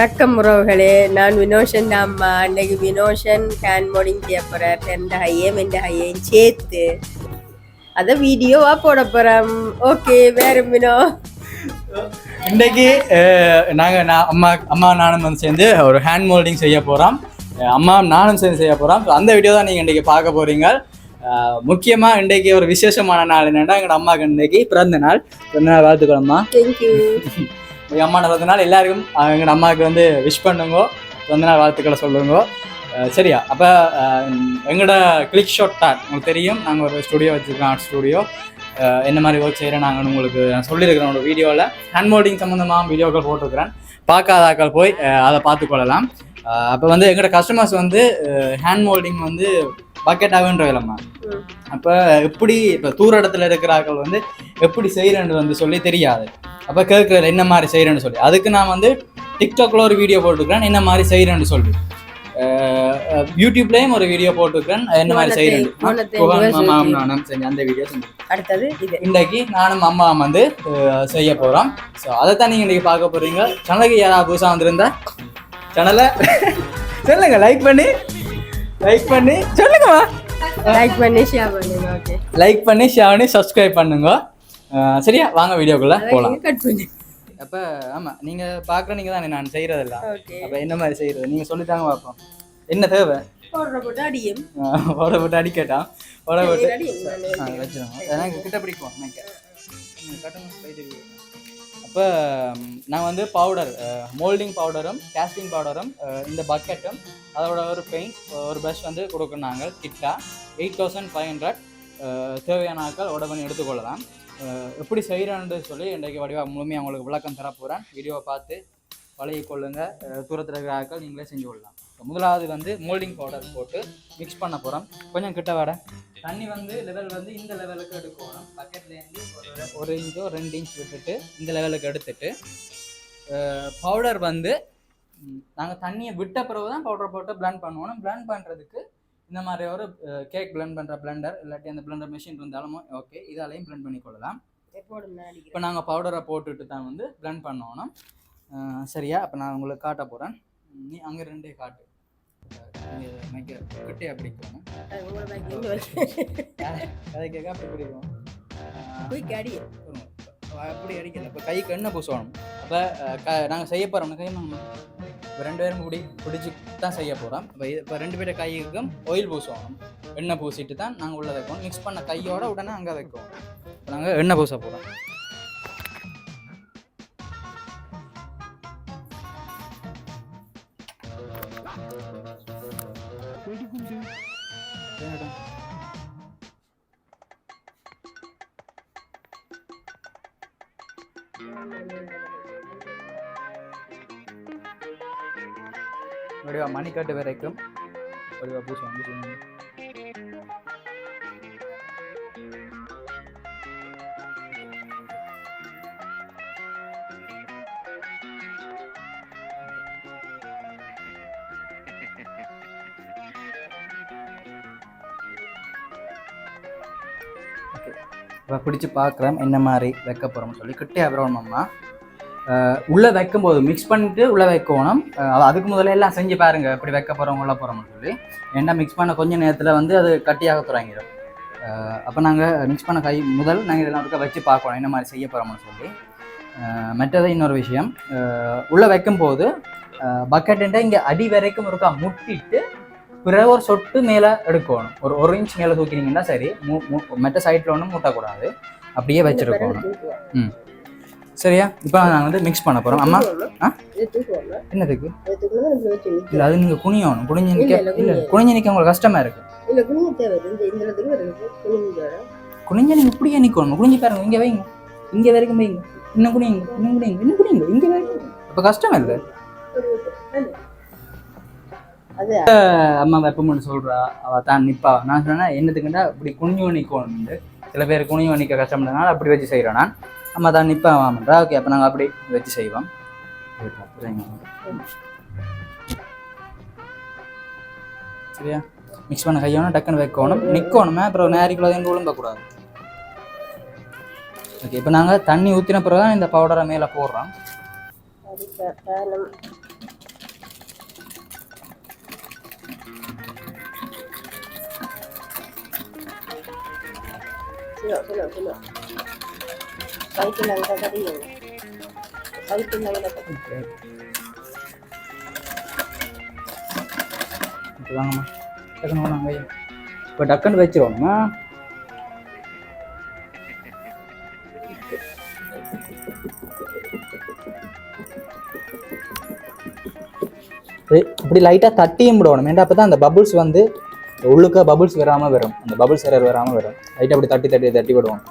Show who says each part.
Speaker 1: வணக்கம் உறவுகளே நான் வினோஷன் அம்மா அன்னைக்கு வினோஷன் ஹேண்ட் மோடிங் போறார். ரெண்டு ஹையையும் ரெண்டு ஹையையும் சேர்த்து. அதை வீடியோவா போட போறோம். ஓகே வேற வினோ?
Speaker 2: இன்றைக்கு நாங்கள் நான் அம்மா அம்மா நானும் வந்து சேர்ந்து ஒரு ஹேண்ட் மோல்டிங் செய்ய போகிறோம் அம்மா நானும் சேர்ந்து செய்ய போகிறோம் அந்த வீடியோ தான் நீங்கள் இன்றைக்கி பார்க்க போகிறீங்க முக்கியமாக இன்றைக்கு ஒரு விசேஷமான நாள் என்னென்னா எங்கள் அம்மாவுக்கு இன்றைக்கி பிறந்த நாள். பிறந்த நாள் வாழ்த்துக்கிறோம்மா
Speaker 1: தேங்க்யூ
Speaker 2: எங்கள் அம்மா பிறந்த நாள் எல்லாருக்கும் எங்கள் அம்மாவுக்கு வந்து விஷ் பண்ணுங்க. பிறந்த நாள் வாழ்த்துக்களை சொல்லுங்க. சரியா அப்போ எங்களோட கிளிக் ஷாட் டாட் உங்களுக்கு தெரியும் நாங்கள் ஒரு ஸ்டுடியோ வச்சுருக்கோம் ஆர்ட் ஸ்டுடியோ என்ன மாதிரி ஒர்க் செய்கிறேன் நாங்கள் உங்களுக்கு நான் சொல்லியிருக்கிறேன் ஒரு வீடியோவில் ஹேண்ட் மோல்டிங் சம்மந்தமாக வீடியோக்கள் போட்டிருக்கிறேன். பார்க்காதாக்கள் போய் அதை பார்த்துக்கொள்ளலாம். அப்போ வந்து எங்களோட கஸ்டமர்ஸ் வந்து ஹேண்ட் மோல்டிங் வந்து பக்கெட்டாகன்ற வேலைம்மா
Speaker 1: ம்.
Speaker 2: அப்போ எப்படி இப்போ தூர இடத்துல இருக்கிறார்கள் வந்து எப்படி செய்கிறேன்னு வந்து சொல்லி தெரியாது. அப்போ கேட்குறது என்ன மாதிரி செய்கிறேன்னு சொல்லி. அதுக்கு நான் வந்து டிக்டாக்ல ஒரு வீடியோ போட்டுக்கிறேன் என்ன மாதிரி செய்கிறேன்னு சொல்லி. யூடியூப்லேயும் ஒரு வீடியோ போட்டுக்கிறேன் என்ன மாதிரி செய்கிறேன் நானும் செஞ்சு அந்த வீடியோ செஞ்சு
Speaker 1: அடுத்தது இது.
Speaker 2: இன்றைக்கு நானும் அம்மா வந்து செய்ய போகிறோம் ஸோ அதை தான் நீங்கள் இன்றைக்கி பார்க்க போகிறீங்க சேனலுக்கு யாராவது புதுசாக வந்திருந்தா சேனலை சொல்லுங்க லைக் பண்ணி லைக் பண்ணி சொல்லுங்கம்மா.
Speaker 1: லைக் பண்ணி ஷேர் பண்ணுங்க ஓகே
Speaker 2: லைக் பண்ணி ஷேர் பண்ணி சப்ஸ்கிரைப் பண்ணுங்க. சரியா? வாங்க வீடியோக்குள்ளே போகலாம் அப்போ ஆமாம் நீங்கள் பார்க்குற நீங்கள் தானே நான் செய்கிறதில்ல
Speaker 1: ஓகே.
Speaker 2: அப்போ என்ன மாதிரி செய்கிறது நீங்கள் சொல்லித்தாங்க பார்ப்போம் என்ன தேவை?
Speaker 1: போட்டு அடியும்.
Speaker 2: ஓட போட்டு அடிக்கட்டான் ஓட போட்டு வச்சிருங்க எனக்கு கிட்ட பிடிக்கும் அப்போ நான் வந்து பவுடர் மோல்டிங் பவுடரும் கேஸ்டிங் பவுடரும் இந்த பக்கெட்டும் அதோட ஒரு பெயிண்ட் ஒரு ப்ரஷ் வந்து கொடுக்குறாங்க கிட்டா. எயிட் தௌசண்ட் ஃபைவ் ஹண்ட்ரட் தேவையான ஆட்கள் பண்ணி எடுத்துக்கொள்ளலாம். எப்படி செய்கிறேன்னு சொல்லி இன்றைக்கு வடிவாக முழுமையாக உங்களுக்கு விளக்கம் தர போகிறேன் வீடியோவை பார்த்து பழகி கொள்ளுங்கள் தூரத்தில் இருக்கிற ஆட்கள் நீங்களே செஞ்சு கொள்ளலாம். முதலாவது வந்து மோல்டிங் பவுடர் போட்டு மிக்ஸ் பண்ண போகிறோம் கொஞ்சம் கிட்ட வர தண்ணி வந்து லெவல் வந்து இந்த லெவலுக்கு எடுக்கணும் பக்கெட்லேருந்து ஒரு ஒரு இன்ச்சோ ரெண்டு இன்ச் விட்டுட்டு இந்த லெவலுக்கு எடுத்துட்டு பவுடர் வந்து நாங்கள் தண்ணியை விட்ட பிறகு தான் பவுடர் போட்டு பிளெண்ட் பண்ணுவோம். பிளெண்ட் பண்ணுறதுக்கு இந்த மாதிரி ஒரு கேக் பிளெண்ட் பண்ணுற பிளெண்டர் இல்லாட்டி அந்த பிளெண்டர் மிஷின் இருந்தாலும் ஓகே இதாலையும் பிளெண்ட் பண்ணி கொள்ளலாம். இப்போ நாங்கள் பவுடரை போட்டுட்டு தான் வந்து பிளெண்ட் பண்ணணும். அஹ் சரியா? அப்போ நான் உங்களுக்கு காட்ட போகிறேன் நீ அங்கே ரெண்டே காட்டு. மைக்க கிட்டே பிடிக்கணும்
Speaker 1: அது உங்களோட bag இங்க வச்சு?
Speaker 2: கதை கேட்க அப்படி பிடிக்கும். அப்படி அடிக்கல. இப்போ கைக்கு எண்ணெய் பூசணும். அப்போ நாங்கள் செய்ய போகிறோம் கை இப்போ ரெண்டு பேரும் பிடி பிடிச்சி தான் செய்ய போகிறோம் இப்போ இப்போ ரெண்டு பேரும் கைக்கும் ஆயில் பூசுவோம் எண்ணெய் பூசிட்டு தான் நாங்கள் உள்ளே வைக்கணும் மிக்ஸ் பண்ண கையோட உடனே அங்கே வைக்கணும் இப்போ நாங்கள் எண்ணெய் பூச போகிறோம் வடிவா மணிக்கட்டு வரைக்கும். அப்படியே பூசி வந்து சொல்லுங்க இப்போ பிடிச்சி பார்க்குறேன் என்ன மாதிரி வைக்க போகிறோம்னு சொல்லி. கிட்டே அப்புறம்மா உள்ளே வைக்கும்போது மிக்ஸ் பண்ணிட்டு உள்ளே வைக்கணும். அதுக்கு முதல்ல எல்லாம் செஞ்சு பாருங்க எப்படி வைக்க போகிறோம் உள்ள போகிறோம்னு சொல்லி. ஏன்னா மிக்ஸ் பண்ண கொஞ்ச நேரத்தில் வந்து அது கட்டியாக தொடங்கிடும். அப்போ நாங்கள் மிக்ஸ் பண்ண கை முதல் நாங்கள் இதெல்லாம் ஒருக்கா வச்சு பார்க்கணும் என்ன மாதிரி செய்ய போகிறோம்னு சொல்லி. மற்றது இன்னொரு விஷயம் உள்ளே வைக்கும்போது பக்கெட்டுன்ட்டு இங்கே அடி வரைக்கும் ஒருக்கா முட்டிட்டு பிறகு ஒரு சொட்டு மேலே எடுக்கணும். ஒரு ஒரு இன்ச் மேலே தூக்கினீங்கன்னா சரி மு மு- மற்ற சைடில் ஒன்றும் மூட்டக்கூடாது. அப்படியே வச்சிருக்கணும். ம். சரியா? இப்போ நாங்கள் வந்து மிக்ஸ் பண்ண போகிறோம் அம்மா ஆ? என்னதுக்கு. இல்லை அது நீங்கள் குனியணும். குனிஞ்சு நிற்க
Speaker 1: இல்ல.
Speaker 2: குனிஞ்சு நிற்க உங்களுக்கு கஷ்டமாக இருக்குது
Speaker 1: இல்ல குனிஞ்ச
Speaker 2: நீங்கள் இப்படியே நிற்கணும் குனிஞ்சு பாருங்க இங்கே வைங்க. இங்கே வரைக்கும் வைங்க. இன்னும் குனியுங்க இன்னும் குனியுங்க இன்னும் குனியுங்க. இங்கே வரைக்கும். இப்போ கஷ்டம் இல்லை. அம்மா வெப்பம்னு சொல்கிறா அவள் தான் நிற்பா நான் சொன்னேன் என்னத்துக்குண்டா இப்படி குனிஞ்சு நிற்கணும்னு சில பேர் குனிஞ்சு நிற்க கஷ்டம்னால அப்படி வச்சு செய்கிறேன் நான். ஆமாம் தான் நிற்பேன் ஆமாம்ன்றா ஓகே அப்போ நாங்கள் அப்படி வச்சு செய்வோம். சரியா? மிக்ஸ் பண்ண கையோனும் டக்குன்னு வைக்கணும். நிற்கணுமே அப்புறம் நேரிக்குள்ளே எங்கே விழும்பக்கூடாது ஓகே இப்போ நாங்கள் தண்ணி ஊற்றின பிறகு தான் இந்த பவுடரை மேலே போடுறோம்.
Speaker 1: சிலோ அங்கே கடி
Speaker 2: இப்போ வாங்கம்மா டக்குன்னு வாங்க இப்போ டக்குன்னு வச்சிருவோம்மா இப்படி- இப்படி லைட்டாக தட்டியும் விடணும் ஏன்டா அப்போ தான் அந்த பபுள்ஸ் வந்து உள்ளுக்க பபுள்ஸ் வராமல் வரும். அந்த பபுள்ஸ் எரர் வராமல் வரும். லைட்டாக அப்படி தட்டி தட்டி தட்டி விடுவோம்